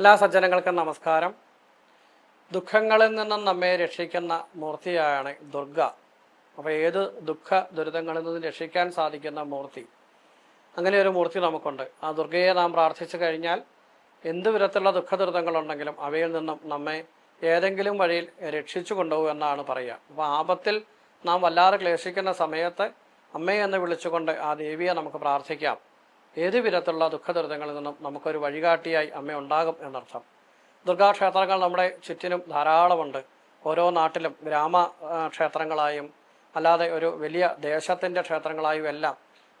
എല്ലാ സജ്ജനങ്ങൾക്കും നമസ്കാരം. ദുഃഖങ്ങളിൽ നിന്നും നമ്മെ രക്ഷിക്കുന്ന മൂർത്തിയാണ് ദുർഗ. അപ്പോൾ ഏത് ദുഃഖ ദുരിതങ്ങളിൽ നിന്നും രക്ഷിക്കാൻ സാധിക്കുന്ന മൂർത്തി? അങ്ങനെ ഒരു മൂർത്തി നമുക്കുണ്ട്. ആ ദുർഗയെ നാം പ്രാർത്ഥിച്ചു കഴിഞ്ഞാൽ എന്ത് വിധത്തിലുള്ള ദുഃഖ ദുരിതങ്ങളുണ്ടെങ്കിലും അവയിൽ നിന്നും നമ്മെ ഏതെങ്കിലും വഴിയിൽ രക്ഷിച്ചു കൊണ്ടുപോകും എന്നാണ് പറയുക. അപ്പോൾ ആപത്തിൽ നാം വല്ലാതെ ക്ലേശിക്കുന്ന സമയത്ത് അമ്മയെ എന്ന് വിളിച്ചുകൊണ്ട് ആ ദേവിയെ നമുക്ക് പ്രാർത്ഥിക്കാം. ഏത് വിധത്തിലുള്ള ദുഃഖ ദുരിതങ്ങളിൽ നിന്നും നമുക്കൊരു വഴികാട്ടിയായി അമ്മ ഉണ്ടാകും എന്നർത്ഥം. ദുർഗാക്ഷേത്രങ്ങൾ നമ്മുടെ ചുറ്റിനും ധാരാളമുണ്ട്. ഓരോ നാട്ടിലും ഗ്രാമ ക്ഷേത്രങ്ങളായും അല്ലാതെ ഒരു വലിയ ദേശത്തിന്റെ ക്ഷേത്രങ്ങളായും എല്ലാം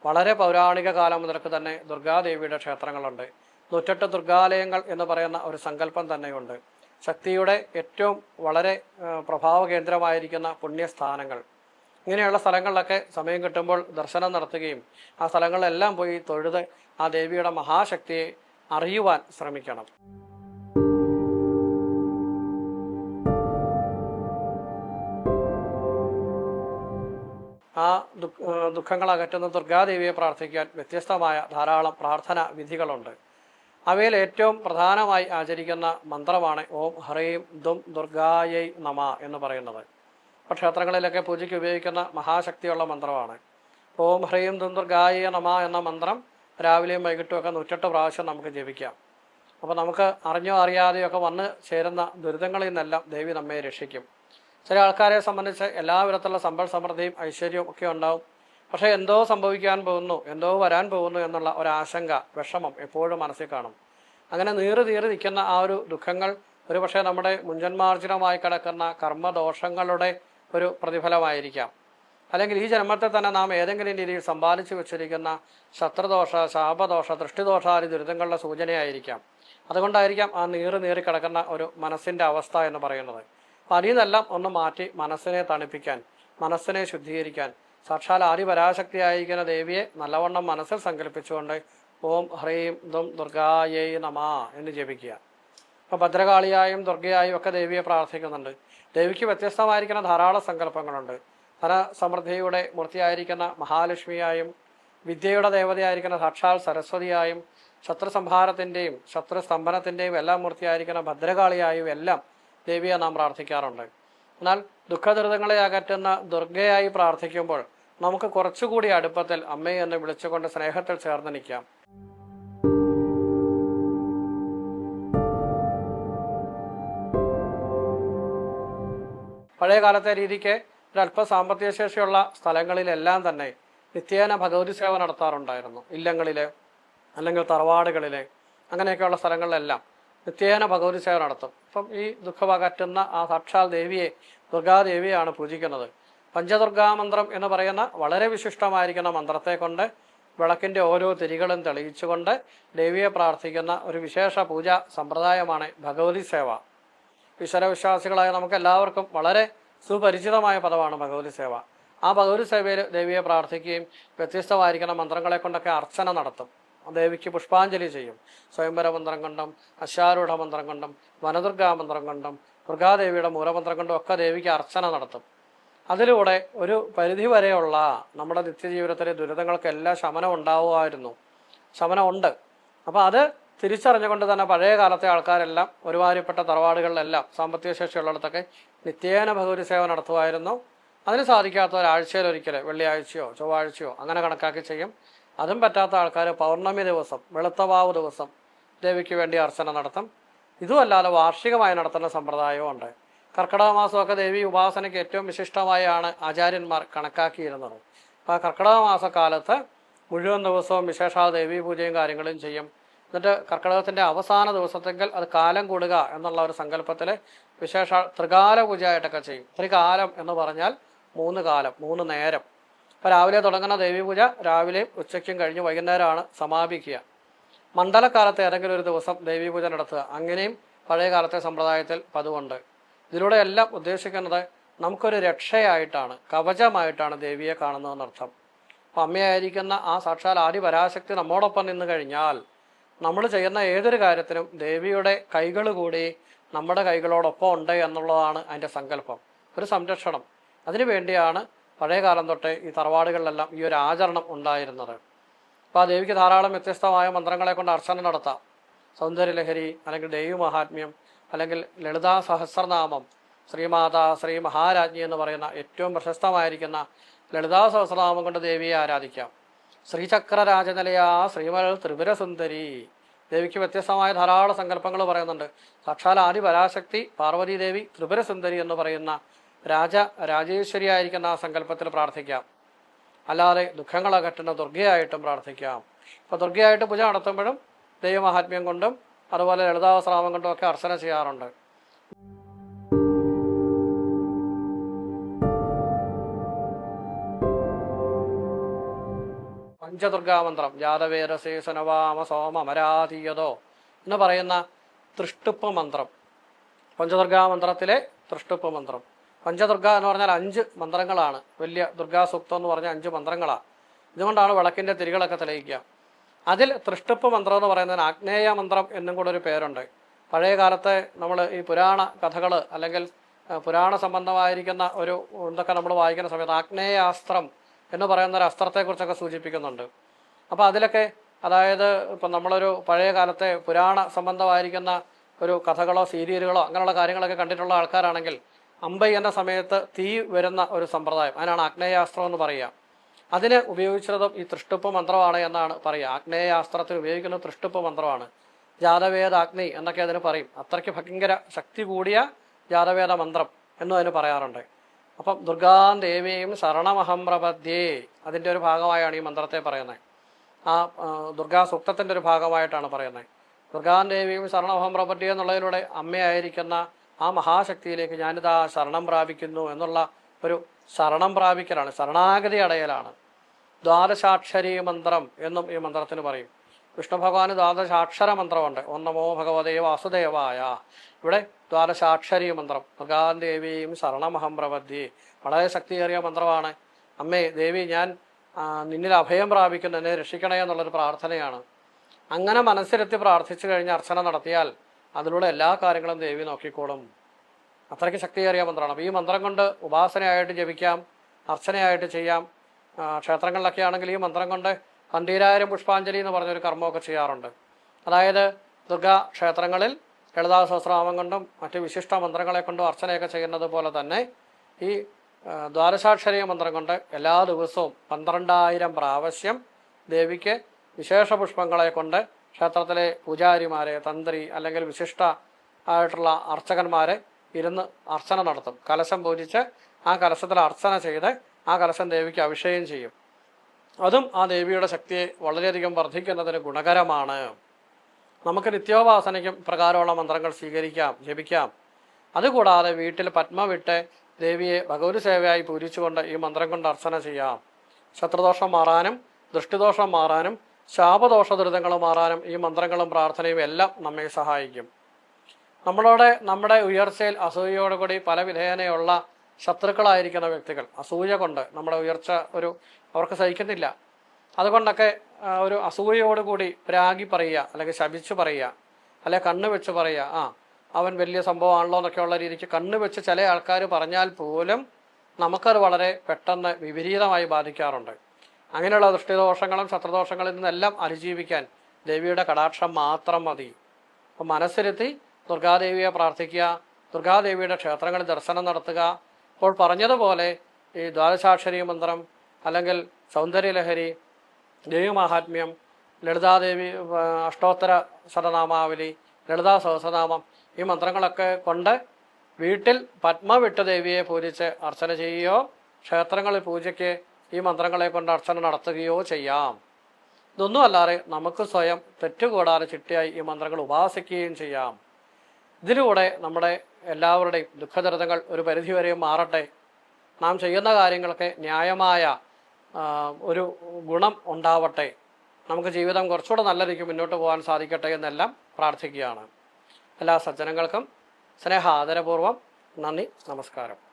വളരെ പൗരാണിക കാലം മുതൽക്ക് തന്നെ ദുർഗാദേവിയുടെ ക്ഷേത്രങ്ങളുണ്ട്. നൂറ്റെട്ട് ദുർഗാലയങ്ങൾ എന്ന് പറയുന്ന ഒരു സങ്കല്പം തന്നെയുണ്ട്. ശക്തിയുടെ ഏറ്റവും വളരെ പ്രഭാവ കേന്ദ്രമായിരിക്കുന്ന പുണ്യസ്ഥാനങ്ങൾ. ഇങ്ങനെയുള്ള സ്ഥലങ്ങളിലൊക്കെ സമയം കിട്ടുമ്പോൾ ദർശനം നടത്തുകയും ആ സ്ഥലങ്ങളിലെല്ലാം പോയി തൊഴുത് ആ ദേവിയുടെ മഹാശക്തിയെ അറിയുവാൻ ശ്രമിക്കണം. ആ ദുഃഖ ദുഃഖങ്ങൾ അകറ്റുന്ന ദുർഗാദേവിയെ പ്രാർത്ഥിക്കാൻ വ്യത്യസ്തമായ ധാരാളം പ്രാർത്ഥന വിധികളുണ്ട്. അവയിൽ ഏറ്റവും പ്രധാനമായി ആചരിക്കുന്ന മന്ത്രമാണ് ഓം ഹ്രീം ദും ദുർഗായൈ നമ എന്ന് പറയുന്നത്. ക്ഷേത്രങ്ങളിലൊക്കെ പൂജയ്ക്ക് ഉപയോഗിക്കുന്ന മഹാശക്തിയുള്ള മന്ത്രമാണ്. ഓം ഹ്രീം ദുർഗായൈ നമ എന്ന മന്ത്രം രാവിലെയും വൈകിട്ടുമൊക്കെ നൂറ്റെട്ട് പ്രാവശ്യം നമുക്ക് ജപിക്കാം. അപ്പോൾ നമുക്ക് അറിഞ്ഞോ അറിയാതെയൊക്കെ വന്ന് ചേരുന്ന ദുരിതങ്ങളിൽ നിന്നെല്ലാം ദേവി നമ്മെ രക്ഷിക്കും. ചില ആൾക്കാരെ സംബന്ധിച്ച് എല്ലാ വിധത്തിലുള്ള സമ്പൽ സമൃദ്ധിയും ഐശ്വര്യവും ഒക്കെ ഉണ്ടാവും. പക്ഷേ എന്തോ സംഭവിക്കാൻ പോകുന്നു എന്തോ വരാൻ പോകുന്നു എന്നുള്ള ഒരു ആശങ്ക വിഷമം എപ്പോഴും മനസ്സിൽ കാണും. അങ്ങനെ നീറി തീറി നിൽക്കുന്ന ആ ഒരു ദുഃഖങ്ങൾ ഒരു പക്ഷേ നമ്മുടെ മുഞ്ചന്മാർജനമായി കിടക്കുന്ന കർമ്മദോഷങ്ങളുടെ ഒരു പ്രതിഫലമായിരിക്കാം. അല്ലെങ്കിൽ ഈ ജന്മത്തെ തന്നെ നാം ഏതെങ്കിലും രീതിയിൽ സമ്പാദിച്ചു വെച്ചിരിക്കുന്ന ശത്രുദോഷ ശാപദോഷ ദൃഷ്ടിദോഷാദി ദുരിതങ്ങളുടെ സൂചനയായിരിക്കാം. അതുകൊണ്ടായിരിക്കാം ആ നീറ് നീറി കിടക്കുന്ന ഒരു മനസ്സിന്റെ അവസ്ഥ എന്ന് പറയുന്നത്. അപ്പം അതിൽ നിന്നെല്ലാം ഒന്ന് മാറ്റി മനസ്സിനെ തണുപ്പിക്കാൻ മനസ്സിനെ ശുദ്ധീകരിക്കാൻ. സാക്ഷാൽ ആദിപരാശക്തിയായിരിക്കുന്ന ദേവിയെ നല്ലവണ്ണം മനസ്സിൽ സങ്കല്പിച്ചുകൊണ്ട് ഓം ഹ്രീം ദും ദുർഗായേ നമ എന്ന് ജപിക്കുക. അപ്പോൾ ഭദ്രകാളിയായും ദുർഗയായും ഒക്കെ ദേവിയെ പ്രാർത്ഥിക്കുന്നുണ്ട്. ദേവിക്ക് വ്യത്യസ്തമായിരിക്കുന്ന ധാരാളം സങ്കല്പങ്ങളുണ്ട്. ധന സമൃദ്ധിയുടെ മൂർത്തിയായിരിക്കുന്ന മഹാലക്ഷ്മിയായും വിദ്യയുടെ ദേവതയായിരിക്കുന്ന സാക്ഷാൽ സരസ്വതിയായും ശത്രു സംഹാരത്തിന്റെയും ശത്രു സ്തംഭനത്തിന്റെയും എല്ലാം മൂർത്തിയായിരിക്കുന്ന ഭദ്രകാളിയായും എല്ലാം ദേവിയെ നാം പ്രാർത്ഥിക്കാറുണ്ട്. എന്നാൽ ദുഃഖദുരിതങ്ങളെ അകറ്റുന്ന ദുർഗയായി പ്രാർത്ഥിക്കുമ്പോൾ നമുക്ക് കുറച്ചുകൂടി അടുപ്പത്തിൽ അമ്മയെ എന്ന് വിളിച്ചുകൊണ്ട് സ്നേഹത്തിൽ ചേർന്ന് നിൽക്കാം. പഴയ കാലത്തെ രീതിക്ക് ഒരല്പ സാമ്പത്തിക ശേഷിയുള്ള സ്ഥലങ്ങളിലെല്ലാം തന്നെ നിത്യേന ഭഗവതി സേവ നടത്താറുണ്ടായിരുന്നു. ഇല്ലങ്ങളിൽ അല്ലെങ്കിൽ തറവാടുകളിലെ അങ്ങനെയൊക്കെയുള്ള സ്ഥലങ്ങളിലെല്ലാം നിത്യേന ഭഗവതി സേവ നടത്തും. അപ്പം ഈ ദുഃഖമകറ്റുന്ന ആ സാക്ഷാൽ ദേവിയെ ദുർഗാദേവിയാണ് പൂജിക്കുന്നത്. പഞ്ചദുർഗാ മന്ത്രം എന്ന് പറയുന്ന വളരെ വിശിഷ്ടമായിരിക്കുന്ന മന്ത്രത്തെ കൊണ്ട് വിളക്കിന്റെ ഓരോ തിരികളും തെളിയിച്ചുകൊണ്ട് ദേവിയെ പ്രാർത്ഥിക്കുന്ന ഒരു വിശേഷ പൂജാ സമ്പ്രദായമാണ് ഭഗവതി സേവ. ഈശ്വരവിശ്വാസികളായ നമുക്ക് എല്ലാവർക്കും വളരെ സുപരിചിതമായ പദമാണ് ഭഗവതി സേവ. ആ ഭഗവതി സേവയിൽ ദേവിയെ പ്രാർത്ഥിക്കുകയും വ്യത്യസ്തമായിരിക്കുന്ന മന്ത്രങ്ങളെ കൊണ്ടൊക്കെ അർച്ചന നടത്തും. ദേവിക്ക് പുഷ്പാഞ്ജലി ചെയ്യും. സ്വയംവര മന്ത്രം കൊണ്ടും അശാരൂഢ മന്ത്രം കൊണ്ടും വനദുർഗാ മന്ത്രം കൊണ്ടും ദുർഗാദേവിയുടെ മൂലമന്ത്രം കൊണ്ടും ഒക്കെ ദേവിക്ക് അർച്ചന നടത്തും. അതിലൂടെ ഒരു പരിധി വരെയുള്ള നമ്മുടെ നിത്യജീവിതത്തിലെ ദുരിതങ്ങൾക്കെല്ലാം ശമനം ഉണ്ടാവുമായിരുന്നു. ശമനമുണ്ട് അപ്പോൾ അത് തിരിച്ചറിഞ്ഞുകൊണ്ട് തന്നെ പഴയ കാലത്തെ ആൾക്കാരെല്ലാം ഒരുമാതിരിപ്പെട്ട തറവാടുകളിലെല്ലാം സാമ്പത്തിക ശേഷിയുള്ളിടത്തൊക്കെ നിത്യേന ഭഗവതി സേവ നടത്തുമായിരുന്നു. അതിന് സാധിക്കാത്ത ഒരാഴ്ചയിൽ ഒരിക്കൽ വെള്ളിയാഴ്ചയോ ചൊവ്വാഴ്ചയോ അങ്ങനെ കണക്കാക്കി ചെയ്യും. അതും പറ്റാത്ത ആൾക്കാർ പൗർണമി ദിവസം വെളുത്തവാവ് ദിവസം ദേവിക്ക് വേണ്ടി അർച്ചന നടത്തും. ഇതുമല്ലാതെ വാർഷികമായി നടത്തുന്ന സമ്പ്രദായവും ഉണ്ട്. കർക്കിടക മാസമൊക്കെ ദേവി ഉപാസനയ്ക്ക് ഏറ്റവും വിശിഷ്ടമായാണ് ആചാര്യന്മാർ കണക്കാക്കിയിരുന്നത്. അപ്പോൾ ആ കർക്കിടക മാസക്കാലത്ത് മുഴുവൻ ദിവസവും വിശേഷാൽ ദേവീ പൂജയും കാര്യങ്ങളും ചെയ്യും. എന്നിട്ട് കർക്കിടകത്തിന്റെ അവസാന ദിവസത്തെങ്കിൽ അത് കാലം കൂടുക എന്നുള്ള ഒരു സങ്കല്പത്തിൽ വിശേഷ ത്രികാല പൂജയായിട്ടൊക്കെ ചെയ്യും. ത്രികാലം എന്ന് പറഞ്ഞാൽ മൂന്ന് കാലം മൂന്ന് നേരം. ഇപ്പോൾ രാവിലെ തുടങ്ങുന്ന ദേവീപൂജ രാവിലെയും ഉച്ചയ്ക്കും കഴിഞ്ഞ് വൈകുന്നേരമാണ് സമാപിക്കുക. മണ്ഡലക്കാലത്ത് ഏതെങ്കിലും ഒരു ദിവസം ദേവീപൂജ നടത്തുക. അങ്ങനെയും പഴയ കാലത്തെ സമ്പ്രദായത്തിൽ പതിവുണ്ട്. ഇതിലൂടെ എല്ലാം ഉദ്ദേശിക്കുന്നത് നമുക്കൊരു രക്ഷയായിട്ടാണ് കവചമായിട്ടാണ് ദേവിയെ കാണുന്നതെന്നർത്ഥം. അപ്പം അമ്മയായിരിക്കുന്ന ആ സാക്ഷാൽ ആദി പരാശക്തി നമ്മോടൊപ്പം നിന്ന് കഴിഞ്ഞാൽ നമ്മൾ ചെയ്യുന്ന ഏതൊരു കാര്യത്തിനും ദേവിയുടെ കൈകൾ കൂടി നമ്മുടെ കൈകളോടൊപ്പം ഉണ്ട് എന്നുള്ളതാണ് അതിന്റെ സങ്കല്പം. ഒരു സംരക്ഷണം. അതിനു വേണ്ടിയാണ് പഴയകാലം തൊട്ട് ഈ തറവാടുകളിലെല്ലാം ഈ ഒരു ആചരണം ഉണ്ടായിരുന്നത്. അപ്പോൾ ആ ദേവിക്ക് ധാരാളം വ്യത്യസ്തമായ മന്ത്രങ്ങളെ കൊണ്ട് അർച്ചന നടത്താം. സൗന്ദര്യലഹരി അല്ലെങ്കിൽ ദേവി മഹാത്മ്യം അല്ലെങ്കിൽ ലളിതാ സഹസ്രനാമം ശ്രീമാതാ ശ്രീ മഹാരാജ്ഞി എന്ന് പറയുന്ന ഏറ്റവും പ്രശസ്തമായിരിക്കുന്ന ലളിതാ സഹസ്രനാമം കൊണ്ട് ദേവിയെ ആരാധിക്കാം. ശ്രീചക്രരാജനിലയാ ശ്രീമൽ ത്രിപുരസുന്ദരി. ദേവിക്ക് വ്യത്യസ്തമായ ധാരാളം സങ്കല്പങ്ങൾ പറയുന്നുണ്ട്. സാക്ഷാൽ ആദി പരാശക്തി പാർവതീദേവി ത്രിപുരസുന്ദരി എന്ന് പറയുന്ന രാജ രാജേശ്വരിയായിരിക്കുന്ന ആ സങ്കല്പത്തിൽ പ്രാർത്ഥിക്കാം. അല്ലാതെ ദുഃഖങ്ങൾ അകറ്റുന്ന ദുർഗയായിട്ടും പ്രാർത്ഥിക്കാം. അപ്പോൾ ദുർഗയായിട്ട് പൂജ നടത്തുമ്പോഴും ദൈവമഹാത്മ്യം കൊണ്ടും അതുപോലെ ലളിതാവസ്രാമം കൊണ്ടും ഒക്കെ അർച്ചന ചെയ്യാറുണ്ട്. പഞ്ചദുർഗാമന്ത്രം. ജാതവേദശേഷനവാമ സോമ അമരാതീയതോ എന്ന് പറയുന്ന തൃഷ്ടുപ്പ് മന്ത്രം. പഞ്ചദുർഗാമന്ത്രത്തിലെ തൃഷ്ടുപ്പ് മന്ത്രം. പഞ്ചദുർഗ എന്ന് പറഞ്ഞാൽ അഞ്ച് മന്ത്രങ്ങളാണ്. വലിയ ദുർഗാസൂക്തം എന്ന് പറഞ്ഞ അഞ്ച് മന്ത്രങ്ങളാണ് ഇതുകൊണ്ടാണ് വിളക്കിന്റെ തിരികളൊക്കെ തെളിയിക്കുക. അതിൽ തൃഷ്ടുപ്പ് മന്ത്രം എന്ന് പറയുന്നതിന് ആഗ്നേയ മന്ത്രം എന്നും കൂടെ ഒരു പേരുണ്ട്. പഴയ കാലത്തെ നമ്മൾ ഈ പുരാണ കഥകൾ അല്ലെങ്കിൽ പുരാണ സംബന്ധമായിരിക്കുന്ന ഒരു എന്തൊക്കെ നമ്മൾ വായിക്കുന്ന സമയത്ത് ആഗ്നേയാസ്ത്രം എന്ന് പറയുന്ന ഒരു അസ്ത്രത്തെക്കുറിച്ചൊക്കെ സൂചിപ്പിക്കുന്നുണ്ട്. അപ്പോൾ അതിലൊക്കെ അതായത് ഇപ്പം നമ്മളൊരു പഴയ കാലത്തെ പുരാണ സംബന്ധമായിരിക്കുന്ന ഒരു കഥകളോ സീരിയലുകളോ അങ്ങനെയുള്ള കാര്യങ്ങളൊക്കെ കണ്ടിട്ടുള്ള ആൾക്കാരാണെങ്കിൽ അമ്പൈ എന്ന സമയത്ത് തീ വരുന്ന ഒരു സമ്പ്രദായം അതിനാണ് ആഗ്നേയാസ്ത്രം എന്ന് പറയുക. അതിന് ഉപയോഗിച്ചതും ഈ തൃഷ്ടുപ്പ് മന്ത്രമാണ് എന്നാണ് പറയുക. ആഗ്നേയാസ്ത്രത്തിൽ ഉപയോഗിക്കുന്ന തൃഷ്ടുപ്പ് മന്ത്രമാണ്. ജാതവേദ അഗ്നി എന്നൊക്കെ അതിന് പറയും. അത്രയ്ക്ക് ഭയങ്കര ശക്തി കൂടിയ ജാതവേദ മന്ത്രം എന്നും അതിന് പറയാറുണ്ട്. അപ്പം ദുർഗാം ദേവിയും ശരണമഹം പ്രപദ്യേ അതിന്റെ ഒരു ഭാഗമായാണ് ഈ മന്ത്രത്തെ പറയുന്നത്. ആ ദുർഗാ സൂക്തത്തിന്റെ ഒരു ഭാഗമായിട്ടാണ് പറയുന്നത്. ദുർഗാം ദേവിയും ശരണമഹം പ്രപദ്യേ എന്നുള്ളതിലൂടെ അമ്മയായിരിക്കുന്ന ആ മഹാശക്തിയിലേക്ക് ഞാനിതാ ശരണം പ്രാപിക്കുന്നു എന്നുള്ള ഒരു ശരണം പ്രാപിക്കലാണ്. ശരണാഗതി അടയലാണ്. ദ്വാദശാക്ഷരി മന്ത്രം എന്നും ഈ മന്ത്രത്തിന് പറയും. വിഷ്ണു ഭഗവാന് ദ്വാദശാക്ഷര മന്ത്രമുണ്ട് ഓം നമോ ഭഗവതേ വാസുദേവായ. ഇവിടെ ദ്വാദശാക്ഷരി മന്ത്രം. മൃഗാദേവിയും ദേവിയും ശരണമഹം പ്രവധി വളരെ ശക്തിയേറിയ മന്ത്രമാണ്. അമ്മേ ദേവി ഞാൻ നിന്നിൽ അഭയം പ്രാപിക്കുന്നു. എന്നെ രക്ഷിക്കണേ എന്നുള്ളൊരു പ്രാർത്ഥനയാണ്. അങ്ങനെ മനസ്സിലെത്തി പ്രാർത്ഥിച്ചു കഴിഞ്ഞ് അർച്ചന നടത്തിയാൽ അതിലൂടെ എല്ലാ കാര്യങ്ങളും ദേവി നോക്കിക്കോളും. അത്രയ്ക്ക് ശക്തിയേറിയ മന്ത്രമാണ്. അപ്പോൾ ഈ മന്ത്രം കൊണ്ട് ഉപാസനയായിട്ട് ജപിക്കാം അർച്ചനയായിട്ട് ചെയ്യാം. ക്ഷേത്രങ്ങളിലൊക്കെ ആണെങ്കിൽ ഈ മന്ത്രം കൊണ്ട് പന്തീരായിരം പുഷ്പാഞ്ജലി എന്ന് പറഞ്ഞൊരു കർമ്മമൊക്കെ ചെയ്യാറുണ്ട്. അതായത് ദുർഗാ ക്ഷേത്രങ്ങളിൽ ലളിതാ സഹസ്രനാമം കൊണ്ടും മറ്റ് വിശിഷ്ട മന്ത്രങ്ങളെ കൊണ്ടും അർച്ചനയൊക്കെ ചെയ്യുന്നത് പോലെ തന്നെ ഈ ദ്വാരശാക്ഷരീയ മന്ത്രം കൊണ്ട് എല്ലാ ദിവസവും പന്ത്രണ്ടായിരം പ്രാവശ്യം ദേവിക്ക് വിശേഷ പുഷ്പങ്ങളെ കൊണ്ട് ക്ഷേത്രത്തിലെ പൂജാരിമാരെ തന്ത്രി അല്ലെങ്കിൽ വിശിഷ്ട ആയിട്ടുള്ള അർച്ചകന്മാരെ ഇരുന്ന് അർച്ചന നടത്തും. കലശം പൂജിച്ച് ആ കലശത്തിൽ അർച്ചന ചെയ്ത് ആ കലശം ദേവിക്ക് അഭിഷേകം ചെയ്യും. അതും ആ ദേവിയുടെ ശക്തിയെ വളരെയധികം വർദ്ധിക്കുന്നതിന് ഗുണകരമാണ്. നമുക്ക് നിത്യോപാസനയ്ക്കും പ്രകാരമുള്ള മന്ത്രങ്ങൾ സ്വീകരിക്കാം ജപിക്കാം. അതുകൂടാതെ വീട്ടിൽ പത്മ വിട്ട് ദേവിയെ ഭഗവതി സേവയായി പൂരിച്ചുകൊണ്ട് ഈ മന്ത്രം കൊണ്ട് അർച്ചന ചെയ്യാം. ശത്രുദോഷം മാറാനും ദൃഷ്ടിദോഷം മാറാനും ശാപദോഷ ദുരിതങ്ങൾ മാറാനും ഈ മന്ത്രങ്ങളും പ്രാർത്ഥനയും എല്ലാം നമ്മെ സഹായിക്കും. നമ്മളോട് നമ്മുടെ ഉയർച്ചയിൽ അസൂയയോടുകൂടി പല വിധേയനയുള്ള ശത്രുക്കളായിരിക്കുന്ന വ്യക്തികൾ അസൂയ കൊണ്ട് നമ്മുടെ ഉയർച്ച ഒരു അവർക്ക് സഹിക്കുന്നില്ല. അതുകൊണ്ടൊക്കെ ഒരു അസൂയയോടുകൂടി രാഗി പറയുക അല്ലെങ്കിൽ ശപിച്ചു പറയുക അല്ലെ കണ്ണ് വെച്ച് പറയുക ആ അവൻ വലിയ സംഭവമാണല്ലോ എന്നൊക്കെയുള്ള രീതിക്ക് കണ്ണ് വെച്ച് ചില ആൾക്കാർ പറഞ്ഞാൽ പോലും നമുക്കത് വളരെ പെട്ടെന്ന് വിപരീതമായി ബാധിക്കാറുണ്ട്. അങ്ങനെയുള്ള ദൃഷ്ടിദോഷങ്ങളും ശത്രുദോഷങ്ങളിൽ നിന്നെല്ലാം അതിജീവിക്കാൻ ദേവിയുടെ കടാക്ഷം മാത്രം മതി. അപ്പം മനസ്സിരുത്തി ദുർഗാദേവിയെ പ്രാർത്ഥിക്കുക ദുർഗാദേവിയുടെ ക്ഷേത്രങ്ങളിൽ ദർശനം നടത്തുക ഇപ്പോൾ പറഞ്ഞതുപോലെ ഈ ദ്വാദശാക്ഷരി മന്ത്രം അല്ലെങ്കിൽ സൗന്ദര്യലഹരി ദേവിമാഹാത്മ്യം ലളിതാദേവി അഷ്ടോത്തര ശതനാമാവലി ലളിതാ സഹസ്രനാമം ഈ മന്ത്രങ്ങളൊക്കെ കൊണ്ട് വീട്ടിൽ പത്മവിട്ടുദേവിയെ ദേവിയെ പൂജിച്ച് അർച്ചന ചെയ്യുകയോ ക്ഷേത്രങ്ങളിൽ പൂജയ്ക്ക് ഈ മന്ത്രങ്ങളെ കൊണ്ട് അർച്ചന നടത്തുകയോ ചെയ്യാം. ഇതൊന്നും അല്ലാതെ നമുക്ക് സ്വയം തെറ്റുകൂടാതെ ചിട്ടയായി ഈ മന്ത്രങ്ങൾ ഉപാസിക്കുകയും ചെയ്യാം. ഇതിലൂടെ നമ്മുടെ എല്ലാവരുടെയും ദുഃഖദുരിതങ്ങൾ ഒരു പരിധിവരെയും മാറട്ടെ. നാം ചെയ്യുന്ന കാര്യങ്ങൾക്ക് ന്യായമായ ഒരു ഗുണം ഉണ്ടാവട്ടെ. നമുക്ക് ജീവിതം കുറച്ചുകൂടെ നല്ല രീതിക്ക് മുന്നോട്ട് പോകാൻ സാധിക്കട്ടെ എന്നെല്ലാം പ്രാർത്ഥിക്കുകയാണ്. എല്ലാ സജ്ജനങ്ങൾക്കും സ്നേഹ ആദരപൂർവം നന്ദി നമസ്കാരം.